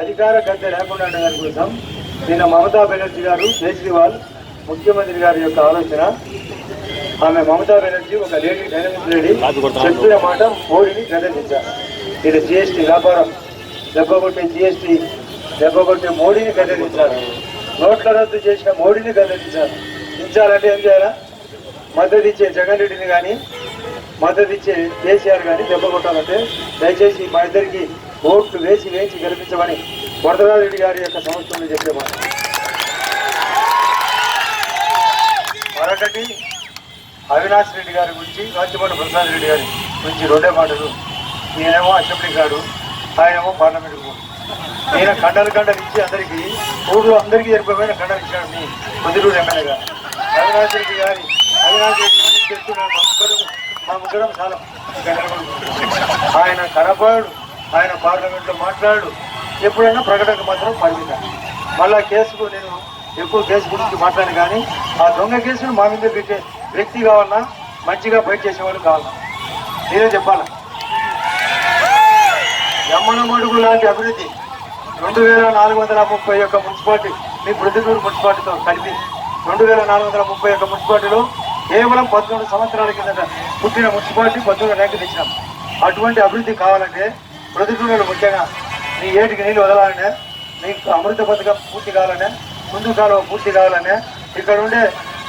అధికార గద్దె లేకుండా ఉండడం కోసం నిన్న మమతా బెనర్జీ గారు కేజ్రీవాల్ ముఖ్యమంత్రి గారి యొక్క ఆలోచన. ఆమె మమతా బెనర్జీ ఒక లేడీ డైనమిక్ లేడీ చెప్పిన మాట మోడీని గద్దెదించారు ఇది జిఎస్టీ వ్యాపారం. దెబ్బకొట్టే జిఎస్టీ దెబ్బకొట్టే మోడీని గద్దెదించారు నోట్ల రద్దు చేసిన మోడీని గద్దెదించారు దించాలంటే ఏం చేయాలా? మద్దతు ఇచ్చే జగన్ రెడ్డిని కానీ మద్దతు ఇచ్చే కేసీఆర్ కానీ దెబ్బ కొట్టాలంటే దయచేసి మా ఇద్దరికి ఓట్లు వేసి వేసి గెలిపించమని వరదరాజరెడ్డి గారి యొక్క సంవత్సరం చెప్పే మాట మరొకటి అవినాష్ రెడ్డి గారి గురించి రాజ్యపాటి ప్రసాద్ రెడ్డి గారి గురించి రెండే మాటలు. ఈయనేమో అసెంబ్లీ గారు ఆయనేమో పార్లమెంట్ పోడు ఈయన కండలు కండలు ఇచ్చి అందరికీ ఊళ్ళో అందరికీ జరిపోయిన కండలు ఇచ్చాడు మీ పొద్దుటూరు ఎమ్మెల్యేగా అవినాష్ రెడ్డి గారి అవినాష్ రెడ్డి గారిని చెప్తున్నాను మా ముగ్గురం మా ముగ్గురం చాలా ఆయన కనపడు ఆయన పార్లమెంట్లో మాట్లాడు. ఎప్పుడైనా ప్రకటనకు మాత్రం పరిమితం. మళ్ళా కేసుకు నేను ఎక్కువ కేసు గురించి మాట్లాడాను కానీ ఆ దొంగ కేసును మా మీద పెట్టే వ్యక్తి కావాలన్నా మంచిగా ఫైట్ చేసేవాళ్ళు కావాలన్నా నేనే చెప్పాలా? యమ్మనమడుగు లాంటి అభివృద్ధి రెండు వేల నాలుగు వందల ముప్పై యొక్క మున్సిపాలిటీ మీ ప్రొద్దుటూరు మున్సిపాలిటీతో కలిపి రెండు వేల నాలుగు వందల ముప్పై ఒక్క మున్సిపాలిటీలో కేవలం పద్నాలుగు సంవత్సరాల కిందట పుట్టిన మున్సిపాలిటీ పద్నాలుగు ర్యాంకు తెచ్చినాం అటువంటి అభివృద్ధి కావాలంటే ప్రొద్దుటూరులో ముఖ్యంగా మీ ఏటికి నీళ్ళు వదలాలనే నీకు అమృత పథకం పూర్తి కావాలనే ముందు కాలువ పూర్తి కావాలనే ఇక్కడ ఉండే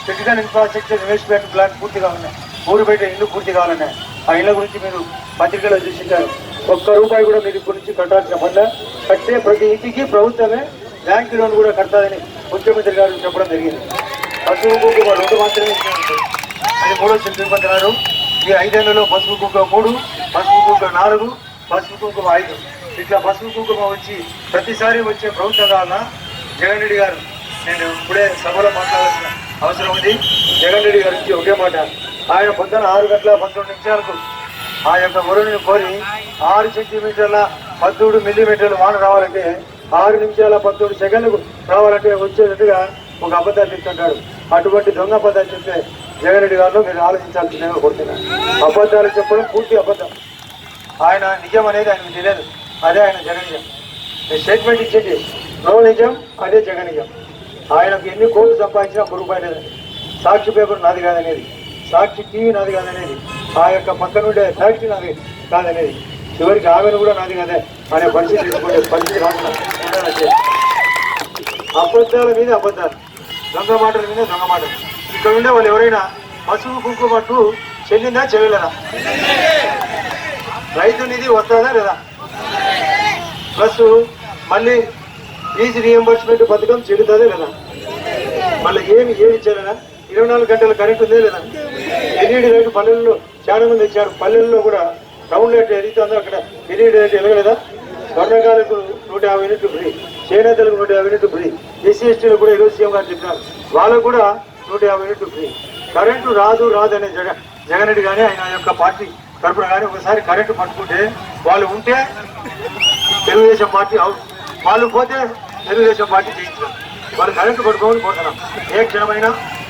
క్రిటికల్ ఇన్ఫ్రాస్ట్రక్చర్ ఇన్వెస్ట్మెంట్ ప్లాన్ పూర్తి కావాలనే ఊరు బయట ఇల్లు పూర్తి కావాలనే ఆ ఇళ్ళ గురించి మీరు పత్రికలో చూసింటారు. ఒక్క రూపాయి కూడా మీరు గురించి కట్టాల్సిన పనుల కట్టే ప్రతి ఇంటికి ప్రభుత్వమే బ్యాంక్ లోన్ కూడా కడతాదని ముఖ్యమంత్రి గారు చెప్పడం జరిగింది. పసుపు కుంకుమ రెండు మాత్రమే అది మూడో తిరుపతినారు ఈ ఐదేళ్ళలో పసుపు కుంకుమ మూడు పసుపు కుంకుమ నాలుగు పసుపు కుంకుమ ఐదు. ఇట్లా పసుపు కుంకుమ వచ్చి ప్రతిసారి వచ్చే ప్రభుత్వం కావాలన్నా జగన్ రెడ్డి గారు. నేను ఇప్పుడే సభలో మాట్లాడాల్సిన అవసరం ఉంది. జగన్ రెడ్డి గారి నుంచి ఒకే మాట. ఆయన పొద్దున ఆరు గంటల పంతొమ్మిది నిమిషాలకు ఆ యొక్క మురుని కోరి ఆరు సెంటీమీటర్ల పద్దూడు మిల్లీమీటర్ల వాన రావాలంటే ఆరు నిమిషాల పంతొమ్మిది సెకండ్లకు రావాలంటే వచ్చేటట్టుగా ఒక అబద్ధాలు చెప్తుంటాడు. అటువంటి దొంగ అబద్ధాలు చెప్తే జగన్ రెడ్డి గారిలో మీరు ఆలోచించాల్సిందేమో కోరుతున్నాను. అబద్ధాలు చెప్పడం పూర్తి అబద్ధం. ఆయన నిజం అనేది ఆయనకు తెలియదు. అదే ఆయన జగనిజం. స్టేట్మెంట్ ఇచ్చేది నో నిజం అదే జగనిజం. ఆయనకు ఎన్ని కోట్లు సంపాదించినా ఒక రూపాయి సాక్షి పేపర్ నాది కాదనేది. సాక్షి టీవీ నాది కాదనేది. ఆ యొక్క పక్కన ఉండే ఫ్యాక్టరీ నాది కాదనేది. చివరికి ఆమెను కూడా నాది కదే అనే పరిస్థితి తీసుకుంటే పరిస్థితి రాకుండా అబద్ధాల మీద అబద్ధాలు. దొంగ మాటల మీద దొంగ మాటలు. ఇక్కడ ఉండే వాళ్ళు ఎవరైనా పసుపు కుంకుమట్టు చెల్లిందా చెల్లెలరా రైతు నిధి వస్తుందా లేదా? ప్లస్ మళ్ళీ ఫీజు రియంబర్స్మెంట్ పథకం చెడుతుందా లేదా? మళ్ళీ ఏమి ఏమి ఇచ్చారా ఇరవై నాలుగు గంటల కరెంట్ ఉందే లేదా? ఎల్ఈడి రేటు పల్లెల్లో చాలా మంది ఇచ్చారు పల్లెల్లో కూడా టౌన్ రేట్ ఎదుగుతుందో? అక్కడ ఎల్ఈడి రేటు ఎదగలేదా? స్వర్ణకాలకు నూట యాభై యూనిట్లు ఫ్రీ చేనేతలకు నూట యాభై యూనిట్లు ఫ్రీ ఎస్సీ ఎస్టీలు కూడా ఈరోజు సీఎం గారు చెప్పినారు వాళ్ళకు కూడా నూట యాభై యూనిట్లు ఫ్రీ కరెంటు రాదు రాదు అనే జగన్ జగన్ రెడ్డి కానీ ఆయన యొక్క పార్టీ తరపున కానీ ఒకసారి కరెంటు పట్టుకుంటే వాళ్ళు ఉంటే తెలుగుదేశం పార్టీ వాళ్ళు పోతే తెలుగుదేశం పార్టీ జయించారు వాళ్ళు కరెంటు పట్టుకోమని పోతున్నాం ఏ క్షణమైనా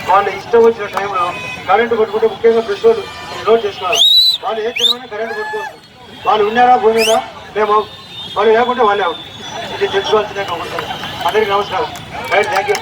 వాళ్ళ ఇష్టం వచ్చిన టైంలో కరెంటు పట్టుకుంటే ముఖ్యంగా ప్రెస్ వాళ్ళు నోట్ చేసుకున్నారు వాళ్ళు ఏ క్షణమైనా కరెంటు పట్టుకోవచ్చు వాళ్ళు ఉన్నారా పోయినా మేము వాళ్ళు లేకుంటే వాళ్ళే ఇది తెలుసుకోవాల్సిందే కాబట్టి అందరికీ నమస్కారం. Right thank you